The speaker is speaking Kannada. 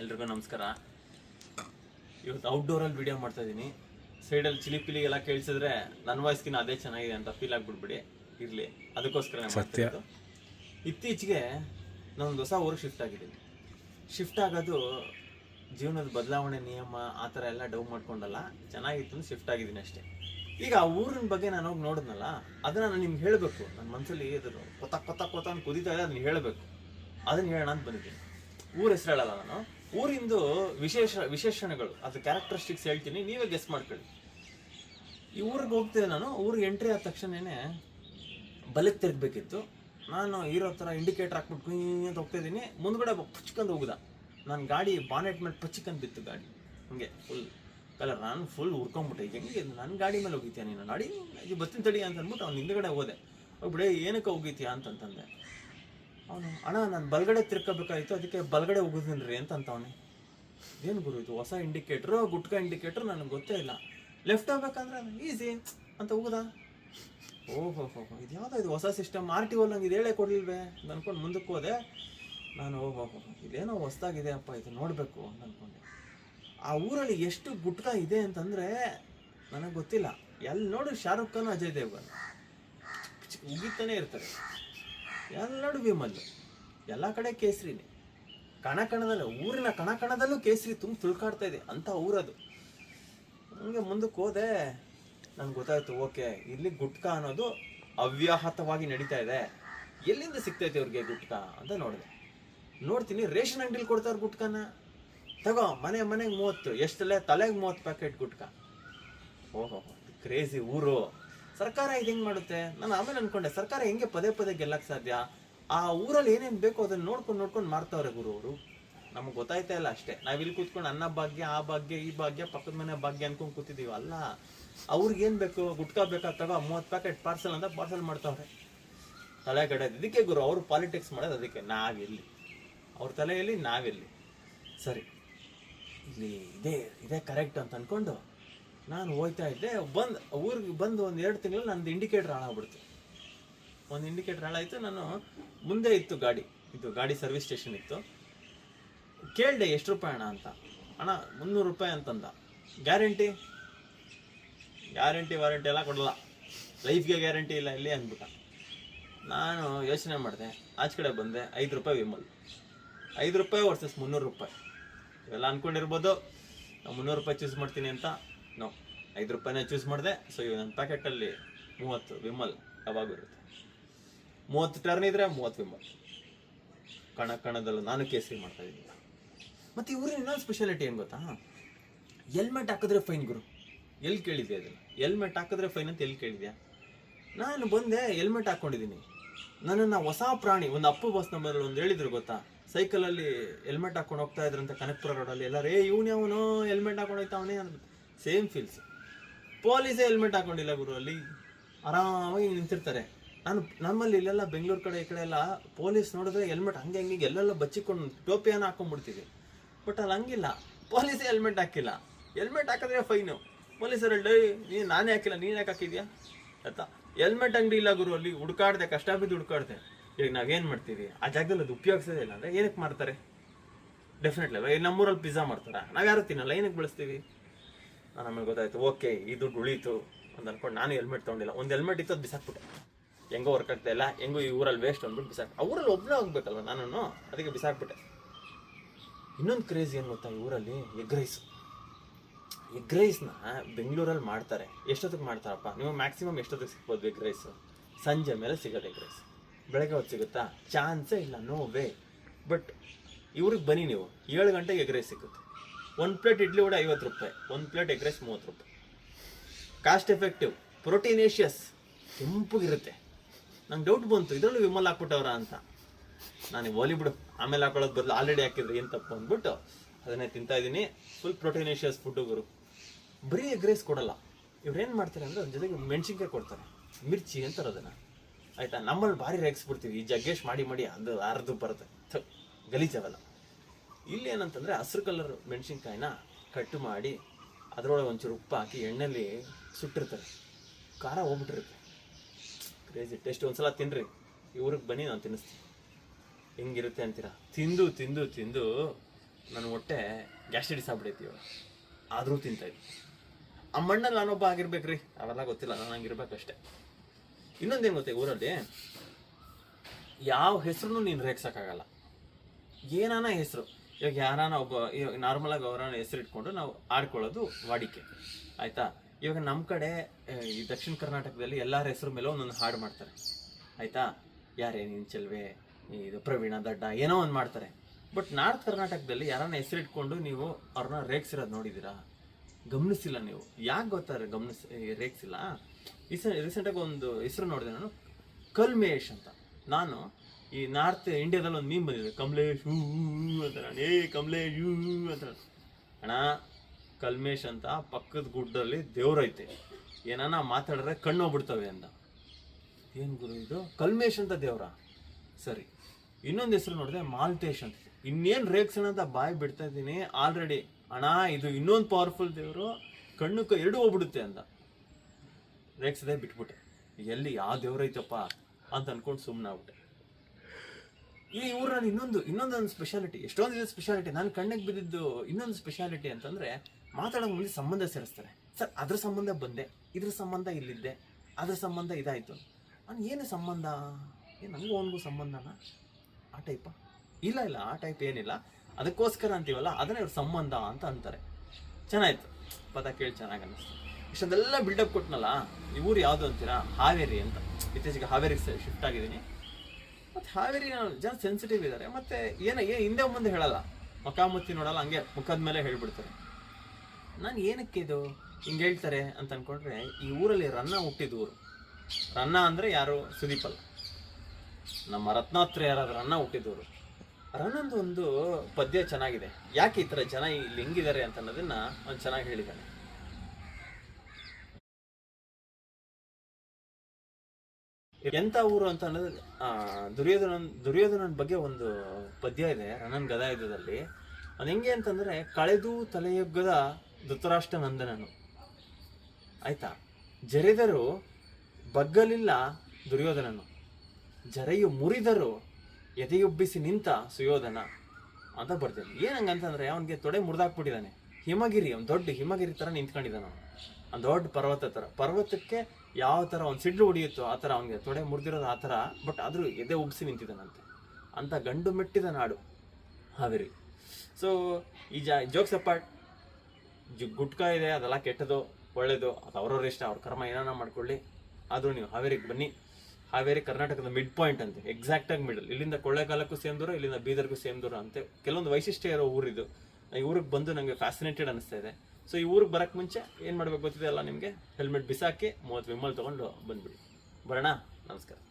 ಎಲ್ರಿಗೂ ನಮಸ್ಕಾರ. ಇವತ್ತು ಔಟ್ಡೋರಲ್ಲಿ ವಿಡಿಯೋ ಮಾಡ್ತಾ ಇದ್ದೀನಿ ಸೈಡಲ್ಲಿ ಚಿಲಿ ಪಿಲಿ ಎಲ್ಲ ಕೇಳಿಸಿದ್ರೆ ನನ್ನ ವಾಯ್ಸ್ಗಿನ ಅದೇ ಚೆನ್ನಾಗಿದೆ ಅಂತ ಫೀಲ್ ಆಗಿಬಿಡ್ಬಿಡಿ. ಇರಲಿ. ಅದಕ್ಕೋಸ್ಕರ ಸತ್ಯ. ಇತ್ತೀಚೆಗೆ ನಾನೊಂದು ಹೊಸ ಊರಿಗೆ ಶಿಫ್ಟ್ ಆಗಿದ್ದೀನಿ. ಶಿಫ್ಟ್ ಆಗೋದು ಜೀವನದ ಬದಲಾವಣೆ ನಿಯಮ ಆ ಥರ ಎಲ್ಲ ಡೌ ಮಾಡ್ಕೊಂಡಲ್ಲ. ಚೆನ್ನಾಗಿತ್ತು ಅಂತ ಶಿಫ್ಟ್ ಆಗಿದ್ದೀನಿ ಅಷ್ಟೇ. ಈಗ ಆ ಊರಿನ ಬಗ್ಗೆ ನಾನು ಹೋಗಿ ನೋಡಿದ್ನಲ್ಲ ಅದನ್ನ ನಾನು ನಿಮ್ಗೆ ಹೇಳಬೇಕು. ನನ್ನ ಮನಸ್ಸಲ್ಲಿ ಅದು ಕೊತ್ತ ಕೊತ್ತ ಕೊತ್ತ ಅಂತ ಕುದೀತಾ ಇದೆ ಅದನ್ನ ಹೇಳಬೇಕು. ಅದನ್ನ ಹೇಳೋಣ ಅಂತ ಬಂದಿದ್ದೀನಿ. ಊರ ಹೆಸರು ಹೇಳಲ್ಲ ನಾನು. ಊರಿಂದು ವಿಶೇಷ, ವಿಶೇಷಣಗಳು, ಅದು ಕ್ಯಾರೆಕ್ಟರಿಸ್ಟಿಕ್ಸ್ ಹೇಳ್ತೀನಿ, ನೀವೇ ಗೆಸ್ ಮಾಡ್ಕೊಳ್ಳಿ. ಈ ಊರಿಗೆ ಹೋಗ್ತಿದ್ದೆ ನಾನು, ಊರಿಗೆ ಎಂಟ್ರಿ ಆದ ತಕ್ಷಣನೇ ಬಲಕ್ಕೆ ತಿರುಗಬೇಕಿತ್ತು. ನಾನು ಇರೋ ಥರ ಇಂಡಿಕೇಟರ್ ಹಾಕ್ಬಿಟ್ಟು ಕುಯ್ ಅಂತ ಹೋಗ್ತಾ ಇದ್ದೀನಿ. ಮುಂದ್ಗಡೆ ಪುಚ್ಕೊಂಡು ಹೋಗ್ದ. ನಾನು ಗಾಡಿ ಬಾನೆಟ್ ಮೇಲೆ ಪಚ್ಕೊಂಡು ಬಿತ್ತು ಗಾಡಿ. ಹಂಗೆ ಫುಲ್ ಕಲರ್ ನಾನು ಫುಲ್ ಹುರ್ಕೊಂಬಿಟ್ಟೆ. ಹೆಂಗೆ? ನನ್ನ ಗಾಡಿ ಮೇಲೆ ಹೋಗಿತ್ಯಾ ನೀನು? ಗಾಡಿ, ಇದು ಬತ್ತಿನ ತಡಿ ಅಂತ ಅಂದ್ಬಿಟ್ಟು ಅವ್ನು ಹಿಂದ್ಗಡೆ ಹೋದೆ. ಒಬ್ಬಳೆ ಏನಕ್ಕೆ ಹೋಗಿತ್ಯಾ ಅಂತಂತಂದೆ. ಅವನು, ಅಣ್ಣ, ನಾನು ಬಲಗಡೆ ತಿರ್ಕೋಬೇಕಾಯ್ತು, ಅದಕ್ಕೆ ಬಲ್ಗಡೆ ರೀ ಅಂತ ಅಂತವನೆ ಏನು ಗುರು ಇದು, ಹೊಸ ಇಂಡಿಕೇಟ್ರು ಗುಟ್ಕ ಇಂಡಿಕೇಟ್ರ್ ನನಗೆ ಗೊತ್ತೇ ಇಲ್ಲ. ಲೆಫ್ಟ್ ಹೋಗ್ಬೇಕಂದ್ರೆ ಈಸಿ ಅಂತ ಉಗುದ? ಓಹೋ ಹೋ ಇದು ಯಾವುದೋ ಇದು ಹೊಸ ಸಿಸ್ಟಮ್ ಆರ್ ಟಿ ಓಲ್ ನಂಗೆ ಇದು ಹೇಳೇ ಕೊಡ್ಲಿಲ್ವೇ? ಅಂದ್ಕೊಂಡು ಮುಂದಕ್ಕೆ ಹೋದೆ. ನಾನು ಓಹೋ ಹೋ ಇದೇನೋ ಹೊಸ್ದಾಗಿದೆ ಅಪ್ಪ, ಇದು ನೋಡಬೇಕು ಅಂತ ಅಂದ್ಕೊಂಡೆ ಆ ಊರಲ್ಲಿ ಎಷ್ಟು ಗುಟ್ಕ ಇದೆ ಅಂತಂದರೆ ನನಗೆ ಗೊತ್ತಿಲ್ಲ. ಎಲ್ಲಿ ನೋಡು ಶಾರುಖ್ ಖಾನ್, ಅಜಯ್ ದೇವ್ಗನ್. ಉಗಿತಾನೆ ಇರ್ತಾರೆ. ಎಲ್ಲರೂ ವಿಮಲ್ಲು ಎಲ್ಲ ಕಡೆ ಕೇಸರಿನೇ. ಕಣ ಕಣದಲ್ಲ, ಊರಿನ ಕಣ ಕಣದಲ್ಲೂ ಕೇಸರಿ ತುಂಬ ತುಳ್ಕಾಡ್ತಾ ಇದೆ. ಅಂತ ಊರದು. ಹಂಗೆ ಮುಂದಕ್ಕೆ ಹೋದೆ, ನಂಗೆ ಗೊತ್ತಾಯ್ತು, ಓಕೆ, ಇಲ್ಲಿ ಗುಟ್ಕ ಅನ್ನೋದು ಅವ್ಯಾಹತವಾಗಿ ನಡೀತಾ ಇದೆ. ಎಲ್ಲಿಂದ ಸಿಗ್ತೈತೆ ಅವ್ರಿಗೆ ಗುಟ್ಕ ಅಂತ ನೋಡಿದೆ. ನೋಡ್ತೀನಿ, ರೇಷನ್ ಅಂಗಡಿಲಿ ಕೊಡ್ತಾರೆ ಗುಟ್ಕನ. ತಗೋ, ಮನೆ ಮನೆಗೆ ಮೂವತ್ತು, ಎಷ್ಟಲ್ಲೇ ತಲೆಗೆ ಮೂವತ್ತು ಪ್ಯಾಕೆಟ್ ಗುಟ್ಕ. ಓಹೋ ಕ್ರೇಜಿ ಊರು. ಸರ್ಕಾರ ಇದು ಹೆಂಗೆ ಮಾಡುತ್ತೆ? ನಾನು ಆಮೇಲೆ ಅನ್ಕೊಂಡೆ, ಸರ್ಕಾರ ಹೆಂಗೆ ಪದೇ ಪದೇ ಗೆಲ್ಲಕ್ಕೆ ಸಾಧ್ಯ? ಆ ಊರಲ್ಲಿ ಏನೇನ್ ಬೇಕೋ ಅದನ್ನ ನೋಡ್ಕೊಂಡು ನೋಡ್ಕೊಂಡು ಮಾಡ್ತಾವ್ರೆ ಗುರು ಅವರು. ನಮ್ಗೆ ಗೊತ್ತಾಯ್ತಾ ಇಲ್ಲ ಅಷ್ಟೇ. ನಾವ್ ಇಲ್ಲಿ ಕೂತ್ಕೊಂಡು ಅನ್ನ ಭಾಗ್ಯ, ಆ ಭಾಗ್ಯ, ಈ ಭಾಗ್ಯ, ಪಕ್ಕದ ಮನೆ ಭಾಗ್ಯ ಅನ್ಕೊಂಡು ಕೂತಿದೀವಿ. ಅಲ್ಲ, ಅವ್ರಿಗೆ ಏನ್ ಬೇಕು? ಗುಟ್ಕಾ ಬೇಕಾ? ತಗೋ, ಮೂವತ್ತು ಪ್ಯಾಕೆಟ್ ಪಾರ್ಸಲ್ ಅಂತ ಪಾರ್ಸಲ್ ಮಾಡ್ತಾವ್ರೆ. ತಲೆಗಡೆ ಇದಕ್ಕೆ ಗುರು ಅವರು ಪಾಲಿಟಿಕ್ಸ್ ಮಾಡೋದು ಅದಕ್ಕೆ. ನಾವಿಲ್ಲಿ ಅವ್ರ ತಲೆಯಲ್ಲಿ ನಾವಿಲ್ಲಿ ಸರಿ. ಇಲ್ಲಿ ಇದೇ ಇದೇ ಕರೆಕ್ಟ್ ಅಂತ ಅನ್ಕೊಂಡು ನಾನು ಹೋಗ್ತಾ ಇದ್ದೆ, ಬಂದು, ಊರಿಗೆ ಬಂದು ಒಂದು ಎರಡು ತಿಂಗಳು ನಂದು ಇಂಡಿಕೇಟರ್ ಹಾಳಾಗ್ಬಿಡ್ತು ಒಂದು ಇಂಡಿಕೇಟರ್ ಹಾಳಾಯಿತು ನಾನು ಮುಂದೆ ಇತ್ತು ಗಾಡಿ, ಇದು ಗಾಡಿ ಸರ್ವಿಸ್ ಸ್ಟೇಷನ್ ಇತ್ತು. ಕೇಳಿದೆ, ಎಷ್ಟು ರೂಪಾಯಿ ಅಣ್ಣ? ಅಂತ. ಅಣ್ಣ, ಮುನ್ನೂರು ರೂಪಾಯಿ ಅಂತಂದ. ಗ್ಯಾರಂಟಿ? ಗ್ಯಾರಂಟಿ, ವಾರಂಟಿ ಎಲ್ಲ ಕೊಡಲ್ಲ. ಲೈಫ್ಗೆ ಗ್ಯಾರಂಟಿ ಇಲ್ಲ, ಇಲ್ಲಿ ಅಂದ್ಬಿಟ್ಟ. ನಾನು ಯೋಚನೆ ಮಾಡಿದೆ, ಆಚೆ ಕಡೆ ಬಂದೆ, ಐದು ರೂಪಾಯಿ ವಿಮಲ್. ಐದು ರೂಪಾಯಿ ವರ್ಸಸ್ ಮುನ್ನೂರು ರೂಪಾಯಿ. ಇವೆಲ್ಲ ಅಂದ್ಕೊಂಡಿರ್ಬೋದು ನಾನು ಮುನ್ನೂರು ರೂಪಾಯಿ ಚೂಸ್ ಮಾಡ್ತೀನಿ ಅಂತ. ನೋ, ಐದು ರೂಪಾಯಿನ ಚೂಸ್ ಮಾಡಿದೆ ಸೊ ಇವಾಗ ನನ್ನ ಪ್ಯಾಕೆಟಲ್ಲಿ ಮೂವತ್ತು ವಿಮಲ್ ಯಾವಾಗೂ ಇರುತ್ತೆ. ಮೂವತ್ತು ಟರ್ನ್ ಇದ್ರೆ ಮೂವತ್ತು ವಿಮಲ್. ಕಣ ಕಣದಲ್ಲೂ ನಾನು ಕೇಸರಿ ಮಾಡ್ತಾ ಇದ್ದೀನಿ. ಮತ್ತು ಇವ್ರ ಇನ್ನೊಂದು ಸ್ಪೆಷಾಲಿಟಿ ಏನು ಗೊತ್ತಾ? ಹೆಲ್ಮೆಟ್ ಹಾಕಿದ್ರೆ ಫೈನ್ ಗುರು. ಎಲ್ಲಿ ಕೇಳಿದ್ಯಾ ಅದನ್ನು ಹೆಲ್ಮೆಟ್ ಹಾಕಿದ್ರೆ ಫೈನ್ ಅಂತ ಎಲ್ಲಿ ಕೇಳಿದ್ಯಾ? ನಾನು ಬಂದೆ ಹೆಲ್ಮೆಟ್ ಹಾಕ್ಕೊಂಡಿದ್ದೀನಿ ನನ್ನನ್ನು ಹೊಸ ಪ್ರಾಣಿ, ಒಂದು ಅಪ್ಪು ಬಸ್ ನಂಬರಲ್ಲಿ ಒಂದು ಹೇಳಿದ್ರು ಗೊತ್ತಾ? ಸೈಕಲಲ್ಲಿ ಹೆಲ್ಮೆಟ್ ಹಾಕೊಂಡು ಹೋಗ್ತಾ ಇದ್ರಂತೆ ಕನಕಪುರ ರೋಡಲ್ಲಿ ಎಲ್ಲರೂ, ಏ, ಇವನು ಅವನು ಹೆಲ್ಮೆಟ್ ಹಾಕೊಂಡು ಹೋಗ್ತಾವನೆ ಸೇಮ್ ಫೀಲ್ಸ್ ಪೊಲೀಸೇ ಹೆಲ್ಮೆಟ್ ಹಾಕೊಂಡಿಲ್ಲ ಗುರು ಅಲ್ಲಿ. ಆರಾಮಾಗಿ ನಿಂತಿರ್ತಾರೆ. ನಾನು, ನಮ್ಮಲ್ಲಿ ಇಲ್ಲೆಲ್ಲ ಬೆಂಗಳೂರು ಕಡೆ ಈ ಕಡೆ ಎಲ್ಲ ಪೊಲೀಸ್ ನೋಡಿದ್ರೆ ಹೆಲ್ಮೆಟ್ ಹಂಗೆ ಹಂಗೆ ಎಲ್ಲೆಲ್ಲ ಬಚ್ಚಿಕೊಂಡು ಟೋಪಿಯನ್ನು ಹಾಕೊಂಡ್ಬಿಡ್ತೀವಿ ಬಟ್ ಅಲ್ಲಿ ಹಂಗಿಲ್ಲ. ಪೊಲೀಸೇ ಹೆಲ್ಮೆಟ್ ಹಾಕಿಲ್ಲ. ಹೆಲ್ಮೆಟ್ ಹಾಕಿದ್ರೆ ಫೈನು ಪೊಲೀಸರು ಹೇಳಿ ನೀನು, ನಾನೇ ಹಾಕಿಲ್ಲ, ನೀನು ಯಾಕೆ ಹಾಕಿದ್ಯಾ? ಆಯ್ತಾ ಹೆಲ್ಮೆಟ್ ಅಂಗಡಿ ಇಲ್ಲ ಗುರು ಅಲ್ಲಿ. ಹುಡ್ಕಾಡ್ದೆ, ಕಷ್ಟ ಬಿದ್ದು ಹುಡ್ಕಾಡ್ದೆ. ಈಗ ನಾವೇನು ಮಾಡ್ತೀವಿ? ಆ ಜಾಗದಲ್ಲಿ ಅದು ಉಪಯೋಗಿಸೋದೇ ಇಲ್ಲ ಅಂದರೆ ಏನಕ್ಕೆ ಮಾಡ್ತಾರೆ? ಡೆಫಿನೆಟ್ಲಿ ಈಗ ನಮ್ಮೂರಲ್ಲಿ ಪಿಜ್ಜಾ ಮಾಡ್ತಾರೆ? ನಾವು ಯಾರು ತಿನ್ನಲ್ಲ, ಏನಕ್ಕೆ ಬಳಸ್ತೀವಿ? ಆಮೇಲೆ ಗೊತ್ತಾಯ್ತು, ಓಕೆ, ಈ ದುಡ್ಡು ಉಳೀತು ಅಂತ ಅನ್ಕೊಂಡು ನಾನು ಹೆಲ್ಮೆಟ್ ತೊಗೊಂಡಿಲ್ಲ. ಒಂದು ಹೆಲ್ಮೆಟ್ ಇತ್ತು ಅದು ಬಿಸಾಕ್ಬಿಟ್ಟೆ. ಹೆಂಗೋ ವರ್ಕ್ ಆಗ್ತಾ ಇಲ್ಲ, ಹೆಂಗೋ ಈ ಊರಲ್ಲಿ ವೇಸ್ಟ್ ಅಂದ್ಬಿಟ್ಟು ಬಿಸಾಕ್ ಅವರಲ್ಲಿ ಒಬ್ಬನೇ ಹೋಗ್ಬೇಕಲ್ವ ನಾನು ಅದಕ್ಕೆ ಬಿಸಾಕ್ಬಿಟ್ಟೆ. ಇನ್ನೊಂದು ಕ್ರೇಜ್ ಏನು ಗೊತ್ತಾ ಈ ಊರಲ್ಲಿ? ಎಗ್ ರೈಸ್ ಎಗ್ ರೈಸ್ನ ಬೆಂಗಳೂರಲ್ಲಿ ಮಾಡ್ತಾರೆ. ಎಷ್ಟೊತ್ತಿಗೆ ಮಾಡ್ತಾರಪ್ಪ? ನೀವು ಮ್ಯಾಕ್ಸಿಮಮ್ ಎಷ್ಟೊತ್ತಿಗೆ ಸಿಗ್ಬೋದು ಎಗ್ ರೈಸ್ ಸಂಜೆ ಮೇಲೆ ಸಿಗೋದು ಎಗ್ ರೈಸ್ ಬೆಳಗ್ಗೆ ಹೊತ್ತು ಸಿಗುತ್ತಾ? ಚಾನ್ಸೇ ಇಲ್ಲ ನೋ ವೇ ಬಟ್ ಇವ್ರಿಗೆ ಬನ್ನಿ ನೀವು. ಏಳು ಗಂಟೆಗೆ ಎಗ್ ರೈಸ್ ಸಿಗುತ್ತೆ. ಒಂದು ಪ್ಲೇಟ್ ಇಡ್ಲಿ ವಡೆ ಐವತ್ತು ರೂಪಾಯಿ. ಒಂದು ಪ್ಲೇಟ್ ಎಗ್ ರೈಸ್ ಮೂವತ್ತು ರೂಪಾಯಿ. ಕಾಸ್ಟ್ ಎಫೆಕ್ಟಿವ್ ಪ್ರೋಟೀನೇಷಿಯಸ್ ಕೆಂಪುಗಿರುತ್ತೆ. ನಂಗೆ ಡೌಟ್ ಬಂತು. ಇದರಲ್ಲೂ ವಿಮಲ್ ಹಾಕ್ಬಿಟ್ಟವ್ರ ಅಂತ. ನಾನು ಓಲಿ ಆಮೇಲೆ ಹಾಕೊಳ್ಳೋದು ಬದಲು ಆಲ್ರೆಡಿ ಹಾಕಿದ್ರೆ. ಏನು ತಪ್ಪು ಅಂದ್ಬಿಟ್ಟು ಅದನ್ನೇ ತಿಂತಾ ಇದ್ದೀನಿ ಫುಲ್ ಪ್ರೋಟೀನೇಷಿಯಸ್ ಫುಡ್ ಗುರು. ಬರೀ ಎಗ್ ರೈಸ್ ಕೊಡಲ್ಲ. ಇವ್ರು ಏನು ಮಾಡ್ತಾರೆ ಅಂದರೆ ಅದ್ರ ಜೊತೆಗೆ ಮೆಣಸಿನ್ಕಾಯಿ ಕೊಡ್ತಾರೆ. ಮಿರ್ಚಿ ಅಂತಾರೆ ಅದನ್ನು. ಆಯಿತಾ? ನಮ್ಮಲ್ಲಿ ಭಾರಿ ರೇಗಿಸ್ಬಿಡ್ತೀವಿ ಈ ಜಗ್ಗೇಶ್ ಮಾಡಿ ಮಾಡಿ ಅದು ಅರ್ಧ ಬರುತ್ತೆ. ಗಲೀಜಾವಲ್ಲ. ಇಲ್ಲಿ ಏನಂತಂದರೆ ಹಸಿರು ಕಲರ್ ಮೆಣಸಿನ್ಕಾಯಿನ ಕಟ್ ಮಾಡಿ ಅದರೊಳಗೆ ಒಂಚೂರು ಉಪ್ಪು ಹಾಕಿ ಎಣ್ಣೆಲಿ ಸುಟ್ಟಿರ್ತಾರೆ. ಖಾರ ಹೋಗ್ಬಿಟ್ಟಿರುತ್ತೆ. ಕ್ರೇಜಿ ಟೇಸ್ಟ್ ಒಂದ್ಸಲ ತಿನ್ರಿ. ಈ ಊರಿಗೆ ಬನ್ನಿ, ನಾನು ತಿನ್ನಿಸ್ತೀನಿ. ಹೆಂಗಿರುತ್ತೆ ಅಂತೀರಾ? ತಿಂದು ತಿಂದು ತಿಂದು ನನ್ನ ಹೊಟ್ಟೆ ಗ್ಯಾಸ್ಟ್ರಿಟಿಸ್ ಆಗ್ಬಿಡೈತಿ ಇವಾಗ. ಆದರೂ ತಿಂತಾಯಿದ್ವಿ ಆ ಮಣ್ಣಲ್ಲಿ ನಾನೊಬ್ಬ ಆಗಿರ್ಬೇಕ್ರಿ. ಅವೆಲ್ಲ ಗೊತ್ತಿಲ್ಲ. ನಾನು ಹಂಗಿರ್ಬೇಕಷ್ಟೆ ಇನ್ನೊಂದೇನು ಗೊತ್ತೇ ಊರಲ್ಲಿ? ಯಾವ ಹೆಸರು ನೀನು ರೇಗ್ಸೋಕ್ಕಾಗಲ್ಲ. ಏನಾನ ಹೆಸರು. ಇವಾಗ ಯಾರಾನ ಒಬ್ಬ, ಇವಾಗ ನಾರ್ಮಲಾಗಿ ಅವರನ್ನ ಹೆಸರು ಇಟ್ಕೊಂಡು ನಾವು ಆಡ್ಕೊಳ್ಳೋದು ವಾಡಿಕೆ. ಆಯ್ತಾ? ಇವಾಗ ನಮ್ಮ ಕಡೆ ಈ ದಕ್ಷಿಣ ಕರ್ನಾಟಕದಲ್ಲಿ ಎಲ್ಲರ ಹೆಸರು ಮೇಲೆ ಒಂದೊಂದು ಹಾಡು ಮಾಡ್ತಾರೆ. ಆಯ್ತಾ? ಯಾರೇ ನಿನ್ ಚೆಲ್ವೆ ಇದು ಪ್ರವೀಣ ದಡ್ಡ, ಏನೋ ಒಂದು ಮಾಡ್ತಾರೆ. ಬಟ್ ನಾರ್ತ್ ಕರ್ನಾಟಕದಲ್ಲಿ ಯಾರನ್ನ ಹೆಸರಿಟ್ಕೊಂಡು ನೀವು ಅವ್ರನ್ನ ರೇಗ್ಸಿರೋದು ನೋಡಿದ್ದೀರಾ ಗಮನಿಸಿಲ್ಲ ನೀವು. ಯಾಕೆ ಗೊತ್ತಾರೆ ಗಮನಿಸ್ ರೇಗ್ಸಿಲ್ಲ? ರೀಸೆಂಟಾಗಿ ಒಂದು ಹೆಸರು ನೋಡಿದೆ ನಾನು. ಕಲ್ಮೇಶ್ ಅಂತ. ನಾನು ಈ ನಾರ್ತ್ ಇಂಡಿಯಾದಲ್ಲಿ ಒಂದು ಮೀನ್ ಬಂದಿದೆ. ಕಮಲೇಶ್ ಹೂ ಅಂತ ಏ, ಕಮಲೇಶ್ ಹೂ ಅಂತ ಅಣ್ಣ, ಕಲ್ಮೇಶ್ ಅಂತ ಪಕ್ಕದ ಗುಡ್ಡಲ್ಲಿ ದೇವ್ರೈತೆ ಏನಾನ ಮಾತಾಡಿದ್ರೆ ಕಣ್ಣು ಹೋಗ್ಬಿಡ್ತವೆ ಅಂತ. ಏನು ಗುರು ಇದು? ಕಲ್ಮೇಶ್ ಅಂತ ದೇವ್ರ? ಸರಿ. ಇನ್ನೊಂದು ಹೆಸರು ನೋಡಿದೆ ಮಾಲ್ತೇಶ್ ಅಂತ. ಇನ್ನೇನು ರೇಕ್ಸಣ ಅಂತ ಬಾಯಿ ಬಿಡ್ತಾ ಇದ್ದೀನಿ. ಆಲ್ರೆಡಿ ಅಣ್ಣ, ಇದು ಇನ್ನೊಂದು ಪವರ್ಫುಲ್ ದೇವರು. ಕಣ್ಣು ಕ, ಎರಡು ಹೋಗ್ಬಿಡುತ್ತೆ ಅಂತ. ರೇಗ್ಸದೆ ಬಿಟ್ಬಿಟ್ಟೆ. ಎಲ್ಲಿ, ಯಾವ ದೇವ್ರೈತಪ್ಪ ಅಂತ ಅನ್ಕೊಂಡು ಸುಮ್ಮನೆ ಆಗ್ಬಿಟ್ಟೆ ಈ ಊರಲ್ಲಿ ಇನ್ನೊಂದು, ಇನ್ನೊಂದೊಂದು ಸ್ಪೆಷಾಲಿಟಿ ಎಷ್ಟೊಂದು ಸ್ಪೆಷಾಲಿಟಿ ನಾನು ಕಣ್ಣಿಗೆ ಬಿದ್ದಿದ್ದು ಇನ್ನೊಂದು ಸ್ಪೆಷಾಲಿಟಿ ಅಂತಂದ್ರೆ ಮಾತಾಡೋ ಮುಂದೆ ಸಂಬಂಧ ಸೇರಿಸ್ತಾರೆ. ಸರ್, ಅದ್ರ ಸಂಬಂಧ ಬಂದೆ, ಇದ್ರ ಸಂಬಂಧ ಇಲ್ಲಿದ್ದೆ, ಅದ್ರ ಸಂಬಂಧ ಇದಾಯಿತು. ನಾನು ಏನು ಸಂಬಂಧ? ಏನು ನನಗೂ ಅವನಿಗೂ ಸಂಬಂಧನಾ? ಆ ಟೈಪ ಇಲ್ಲ ಇಲ್ಲ, ಆ ಟೈಪ್ ಏನಿಲ್ಲ. ಅದಕ್ಕೋಸ್ಕರ ಅಂತೀವಲ್ಲ, ಅದನ್ನೇ ಇವ್ರ ಸಂಬಂಧ ಅಂತ ಅಂತಾರೆ. ಚೆನ್ನಾಯ್ತು. ಪದ ಕೇಳಿ ಚೆನ್ನಾಗಿ ಅನ್ನಿಸ್ತು ಇಷ್ಟೊಂದೆಲ್ಲ ಬಿಲ್ಡಪ್ ಕೊಟ್ನಲ್ಲ, ಈ ಊರು ಯಾವುದು ಅಂತೀರಾ? ಹಾವೇರಿ ಅಂತ. ಇತ್ತೀಚೆಗೆ ಹಾವೇರಿಗೆ ಶಿಫ್ಟ್ ಆಗಿದ್ದೀನಿ. ಮತ್ತೆ ಹಾವೇರಿ ಜನ ಸೆನ್ಸಿಟಿವ್ ಇದ್ದಾರೆ ಮತ್ತೆ ಏನ ಏ ಹಿಂದೆ ಮುಂದೆ ಹೇಳಲ್ಲ. ಮುಖಾಮುಖಿ ನೋಡಲ್ಲ, ಹಂಗೆ ಮುಖದ ಮೇಲೆ ಹೇಳ್ಬಿಡ್ತಾರೆ. ನಾನು ಏನಕ್ಕೆ ಇದು? ಹಿಂಗೆ ಹೇಳ್ತಾರೆ ಅಂತ ಅನ್ಕೊಂಡ್ರೆ, ಈ ಊರಲ್ಲಿ ರನ್ನ ಹುಟ್ಟಿದ ಊರು. ರನ್ನ ಅಂದ್ರೆ ಯಾರು? ಸುದೀಪ್ ಅಲ್ಲ. ನಮ್ಮ ರತ್ನಾತ್ರ ಯಾರಾದ್ರೂ ರನ್ನ ಹುಟ್ಟಿದವರು ರನ್ನಂದು ಒಂದು ಪದ್ಯ ಚೆನ್ನಾಗಿದೆ. ಯಾಕೆ ಈ ಥರ ಜನ ಇಲ್ಲಿ ಹೆಂಗಿದ್ದಾರೆ ಅಂತ ಅನ್ನೋದನ್ನು ಅವ್ನು ಚೆನ್ನಾಗಿ ಹೇಳಿದ್ದಾನೆ ಎಂತ ಊರು ಅಂತ ಅನ್ನೋದು ದುರ್ಯೋಧನ ದುರ್ಯೋಧನನ ಬಗ್ಗೆ ಒಂದು ಪದ್ಯ ಇದೆ, ರಣನ್ ಗದಾಯುಧದಲ್ಲಿ ಅದು ಹೆಂಗೆ ಅಂತಂದ್ರೆ, ಕಳೆದು ತಲೆಯುಗ್ಗದ ಧೃತರಾಷ್ಟ್ರ ನಂದನನು ಆಯ್ತಾ? ಜರೆದರು ಬಗ್ಗಲಿಲ್ಲ ದುರ್ಯೋಧನನು. ಜರೆಯು ಮುರಿದರು ಎದೆಯುಬ್ಬಿಸಿ ನಿಂತ ಸುಯೋಧನ ಅಂತ ಬರ್ತೀನಿ ಏನಂಗ ಅಂತಂದ್ರೆ, ಅವನಿಗೆ ತೊಡೆ ಮುರಿದಾಕ್ಬಿಟ್ಟಿದ್ದಾನೆ. ಹಿಮಗಿರಿ ಒಂದು ದೊಡ್ಡ ಹಿಮಗಿರಿ ತರ ನಿಂತ್ಕೊಂಡಿದ್ದಾನ ಅವನು. ದೊಡ್ಡ ಪರ್ವತ ತರ. ಪರ್ವತಕ್ಕೆ ಯಾವ ಥರ ಒಂದು ಸಿಡ್ಲು ಹೊಡಿಯುತ್ತೋ ಆ ಥರ ಅವನಿಗೆ ತೊಡೆ ಮುರಿದಿರೋದು ಆ ಥರ ಬಟ್ ಆದರೂ ಎದೆ ಉಬ್ಬಿಸಿ ನಿಂತಿದ್ದಾನಂತೆ. ಅಂತ ಗಂಡು ಮೆಟ್ಟಿದ ನಾಡು ಹಾವೇರಿ. ಸೊ ಈ ಜೋಕ್ಸ್ ಅಪಾರ್ಟ್ ಜು ಗುಟ್ಕಾ ಇದೆ, ಅದೆಲ್ಲ ಕೆಟ್ಟದು, ಒಳ್ಳೇದು, ಅದು ಅವ್ರವ್ರ ಇಷ್ಟ, ಅವ್ರ ಕರ್ಮ ಏನಾನ ಮಾಡ್ಕೊಳ್ಳಿ. ಆದರೂ ನೀವು ಹಾವೇರಿಗೆ ಬನ್ನಿ. ಹಾವೇರಿ ಕರ್ನಾಟಕದ ಮಿಡ್ ಪಾಯಿಂಟ್ ಅಂತೆ ಎಕ್ಸಾಕ್ಟ್ ಆಗಿ ಮಿಡಲ್ ಇಲ್ಲಿಂದ ಕೊಳ್ಳೇಗಾಲಕ್ಕೂ ಸೇಮ್ ದೂರ, ಇಲ್ಲಿಂದ ಬೀದರ್ಗೂ ಸೇಮ್ ದೂರ ಅಂತೆ. ಕೆಲವೊಂದು ವೈಶಿಷ್ಟ್ಯ ಇರೋ ಊರಿದು. ಈ ಊರಿಗೆ ಬಂದು ನನಗೆ ಫ್ಯಾಸಿನೇಟೆಡ್ ಅನಿಸ್ತಾ ಇದೆ. ಸೊ ಈ ಊರಿಗೆ ಬರೋಕ್ಕೆ ಮುಂಚೆ ಏನು ಮಾಡ್ಬೇಕು ಗೊತ್ತಿದೆ ಅಲ್ಲ ನಿಮಗೆ? ಹೆಲ್ಮೆಟ್ ಬಿಸಾಕಿ, ಮೂವತ್ತು ವಿಮಲ್ ತೊಗೊಂಡು ಬಂದ್ಬಿಡಿ. ಬರೋಣ? ನಮಸ್ಕಾರ.